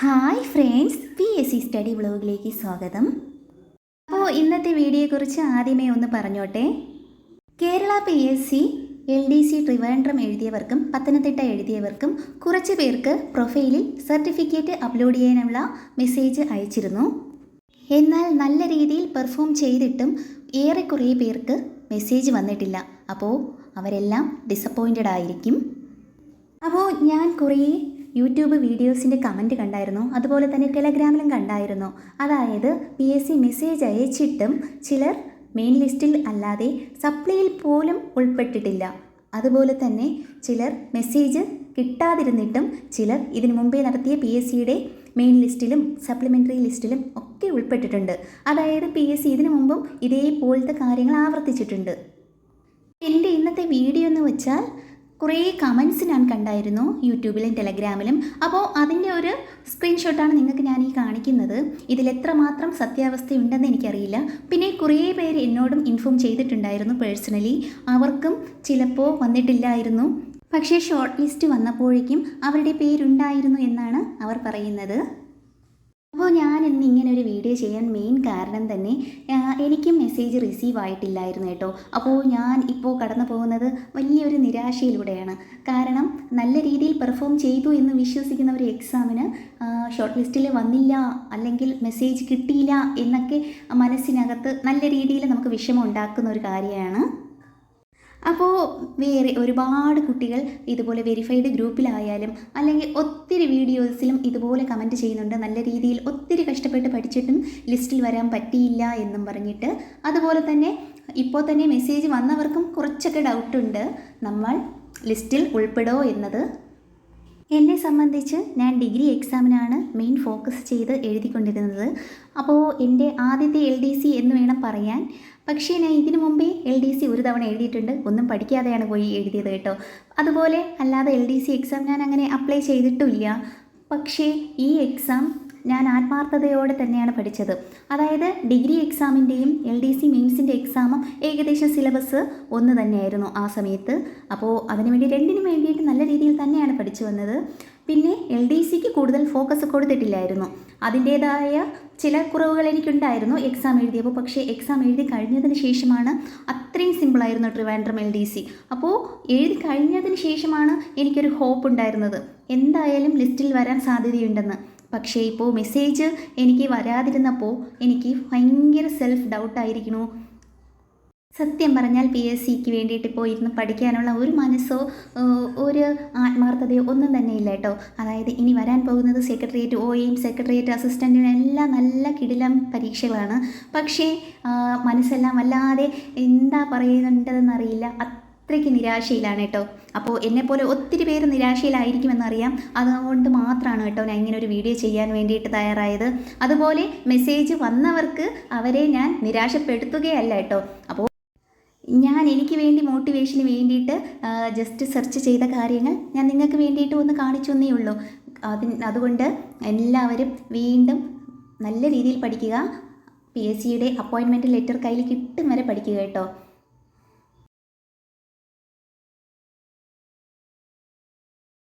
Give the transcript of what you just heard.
Hi friends P S C study വ്ലോഗിലേക്ക് സ്വാഗതം. അപ്പോൾ ഇന്നത്തെ വീഡിയോയെക്കുറിച്ച് ആദ്യമേ ഒന്ന് പറഞ്ഞോട്ടെ. Kerala P S C L D C Trivandrum എഴുതിയവർക്കും Pathanamthitta എഴുതിയവർക്കും കുറച്ച് പേർക്ക് പ്രൊഫൈലിൽ സർട്ടിഫിക്കറ്റ് അപ്ലോഡ് ചെയ്യാനുള്ള മെസ്സേജ് അയച്ചിരുന്നു. എന്നാൽ നല്ല രീതിയിൽ പെർഫോം ചെയ്തിട്ടും ഏറെക്കുറെ പേർക്ക് മെസ്സേജ് വന്നിട്ടില്ല. അപ്പോൾ അവരെല്ലാം ഡിസപ്പോയിന്റഡ് ആയിരിക്കും. അപ്പോൾ ഞാൻ കുറേ യൂട്യൂബ് വീഡിയോസിന്റെ കമന്റ് കണ്ടായിരുന്നു. അതുപോലെ തന്നെ ടെലഗ്രാമിലും കണ്ടായിരുന്നു. അതായത് പി എസ് സി മെസ്സേജ് അയച്ചിട്ടും ചിലർ മെയിൻ ലിസ്റ്റിൽ അല്ലാതെ സപ്ലിയിൽ പോലും ഉൾപ്പെട്ടിട്ടില്ല. അതുപോലെ തന്നെ ചിലർ മെസ്സേജ് കിട്ടാതിരുന്നിട്ടും ചിലർ ഇതിനു മുമ്പേ നടത്തിയ പി എസ് സിയുടെ മെയിൻ ലിസ്റ്റിലും സപ്ലിമെന്ററി ലിസ്റ്റിലും ഒക്കെ ഉൾപ്പെട്ടിട്ടുണ്ട്. അതായത് പി എസ് സി ഇതിനു മുമ്പും ഇതേപോലത്തെ കാര്യങ്ങൾ ആവർത്തിച്ചിട്ടുണ്ട്. എന്റെ ഇന്നത്തെ വീഡിയോ എന്ന് വെച്ചാൽ കുറേ കമൻസ് ഞാൻ കണ്ടായിരുന്നു യൂട്യൂബിലും ടെലഗ്രാമിലും. അപ്പോൾ അതിന്റെ ഒരു സ്ക്രീൻഷോട്ടാണ് നിങ്ങൾക്ക് ഞാൻ ഈ കാണിക്കുന്നത്. ഇതിൽ എത്രമാത്രം സത്യാവസ്ഥയുണ്ടെന്ന് എനിക്കറിയില്ല. പിന്നെ കുറേ പേര് എന്നോടും ഇൻഫോം ചെയ്തിട്ടുണ്ടായിരുന്നു പേഴ്സണലി അവർക്കും ചിലപ്പോൾ വന്നിട്ടില്ലായിരുന്നു. പക്ഷേ ഷോർട്ട് ലിസ്റ്റ് വന്നപ്പോഴേക്കും അവരുടെ പേരുണ്ടായിരുന്നു എന്നാണ് അവർ പറയുന്നത്. അപ്പോൾ ഞാൻ ഇന്ന് ഇങ്ങനെ ഒരു വീഡിയോ ചെയ്യാൻ മെയിൻ കാരണം തന്നെ എനിക്ക് മെസ്സേജ് റിസീവ് ആയിട്ടില്ലായിരുന്നു കേട്ടോ. അപ്പോൾ ഞാൻ ഇപ്പോൾ കടന്നു പോകുന്നത് നിരാശയിലൂടെയാണ്. കാരണം നല്ല രീതിയിൽ പെർഫോം ചെയ്തു എന്ന് വിശ്വസിക്കുന്ന ഒരു എക്സാമിന് ഷോർട്ട് ലിസ്റ്റിൽ വന്നില്ല അല്ലെങ്കിൽ മെസ്സേജ് കിട്ടിയില്ല എന്നൊക്കെ മനസ്സിനകത്ത് നല്ല രീതിയിൽ നമുക്ക് വിഷമം ഉണ്ടാക്കുന്ന ഒരു കാര്യമാണ്. അപ്പോൾ വേറെ ഒരുപാട് കുട്ടികൾ ഇതുപോലെ വെരിഫൈഡ് ഗ്രൂപ്പിലായാലും അല്ലെങ്കിൽ ഒത്തിരി വീഡിയോസിലും ഇതുപോലെ കമന്റ് ചെയ്യുന്നുണ്ട്. നല്ല രീതിയിൽ ഒത്തിരി കഷ്ടപ്പെട്ട് പഠിച്ചിട്ടും ലിസ്റ്റിൽ വരാൻ പറ്റിയില്ല എന്നും പറഞ്ഞിട്ട് അതുപോലെ തന്നെ ഇപ്പോൾ തന്നെ മെസ്സേജ് വന്നവർക്കും കുറച്ചൊക്കെ ഡൗട്ടുണ്ട് നമ്മൾ ലിസ്റ്റിൽ ഉൾപ്പെടുമോ എന്നത്. എന്നെ സംബന്ധിച്ച് ഞാൻ ഡിഗ്രി എക്സാമിനാണ് മെയിൻ ഫോക്കസ് ചെയ്ത് എഴുതിക്കൊണ്ടിരുന്നത്. അപ്പോൾ എന്റെ ആദ്യത്തെ എൽ ഡി സി എന്ന് വേണം പറയാൻ. പക്ഷേ ഞാൻ ഇതിനു മുമ്പേ എൽ ഡി സി ഒരു തവണ എഴുതിയിട്ടുണ്ട്. ഒന്നും പഠിക്കാതെയാണ് പോയി എഴുതിയത് കേട്ടോ. അതുപോലെ അല്ലാതെ എൽ ഡി സി എക്സാം ഞാൻ അങ്ങനെ അപ്ലൈ ചെയ്തിട്ടുമില്ല പക്ഷേ ഈ എക്സാം ഞാൻ ആത്മാർത്ഥതയോടെ തന്നെയാണ് പഠിച്ചത്. അതായത് ഡിഗ്രി എക്സാമിന്റെയും എൽ ഡി സി മെയിൻസിന്റെ എക്സാമും ഏകദേശം സിലബസ് ഒന്ന് തന്നെയായിരുന്നു ആ സമയത്ത്. അപ്പോൾ അതിനുവേണ്ടി രണ്ടിനും വേണ്ടിയിട്ട് നല്ല രീതിയിൽ തന്നെയാണ് പഠിച്ചു വന്നത്. പിന്നെ എൽ ഡി സിക്ക് കൂടുതൽ ഫോക്കസ് കൊടുത്തിട്ടില്ലായിരുന്നു. അതിന്റേതായ ചില കുറവുകൾ എനിക്കുണ്ടായിരുന്നു എക്സാം എഴുതിയപ്പോൾ. പക്ഷേ എക്സാം എഴുതി കഴിഞ്ഞതിന് ശേഷമാണ് അത്രയും സിമ്പിളായിരുന്നു ട്രിവാൻഡ്രം എൽ ഡി സി അപ്പോൾ എഴുതി കഴിഞ്ഞതിന് ശേഷമാണ് എനിക്കൊരു ഹോപ്പ് ഉണ്ടായിരുന്നത്. എന്തായാലും ലിസ്റ്റിൽ വരാൻ സാധ്യതയുണ്ടെന്ന്. പക്ഷേ ഇപ്പോൾ മെസ്സേജ് എനിക്ക് വരാതിരുന്നപ്പോൾ എനിക്ക് ഭയങ്കര സെൽഫ് ഡൗട്ടായിരിക്കണു സത്യം പറഞ്ഞാൽ പി എസ് സിക്ക് വേണ്ടിയിട്ട് ഇപ്പോൾ ഇരുന്ന് പഠിക്കാനുള്ള ഒരു മനസ്സോ ഒരു ആത്മാർത്ഥതയോ ഒന്നും തന്നെ ഇല്ല കേട്ടോ. അതായത് ഇനി വരാൻ പോകുന്നത് സെക്രട്ടേറിയറ്റ് ഒയും സെക്രട്ടേറിയറ്റ് അസിസ്റ്റന്റിനും എല്ലാം നല്ല കിടിലം പരീക്ഷകളാണ്. പക്ഷേ മനസ്സെല്ലാം വല്ലാതെ എന്താ പറയുന്നുണ്ടതെന്നറിയില്ല അത്രയ്ക്ക് നിരാശയിലാണ് കേട്ടോ. അപ്പോൾ എന്നെപ്പോലെ ഒത്തിരി പേര് നിരാശയിലായിരിക്കുമെന്നറിയാം. അതുകൊണ്ട് മാത്രമാണ് കേട്ടോ ഞാൻ ഇങ്ങനെ ഒരു വീഡിയോ ചെയ്യാൻ വേണ്ടിയിട്ട് തയ്യാറായത്. അതുപോലെ മെസ്സേജ് വന്നവർക്ക് അവരെ ഞാൻ നിരാശപ്പെടുത്തുകയല്ല കേട്ടോ. അപ്പോൾ ഞാൻ എനിക്ക് വേണ്ടി മോട്ടിവേഷന് വേണ്ടിയിട്ട് ജസ്റ്റ് സെർച്ച് ചെയ്ത കാര്യങ്ങൾ ഞാൻ നിങ്ങൾക്ക് വേണ്ടിയിട്ട് ഒന്ന് കാണിച്ചു തന്നേ ഉള്ളൂ. അതിന് അതുകൊണ്ട് എല്ലാവരും വീണ്ടും നല്ല രീതിയിൽ പഠിക്കുക. പി എസ് സിയുടെ അപ്പോയിൻമെന്റ് ലെറ്റർ കയ്യിൽ കിട്ടും വരെ പഠിക്കുക കേട്ടോ.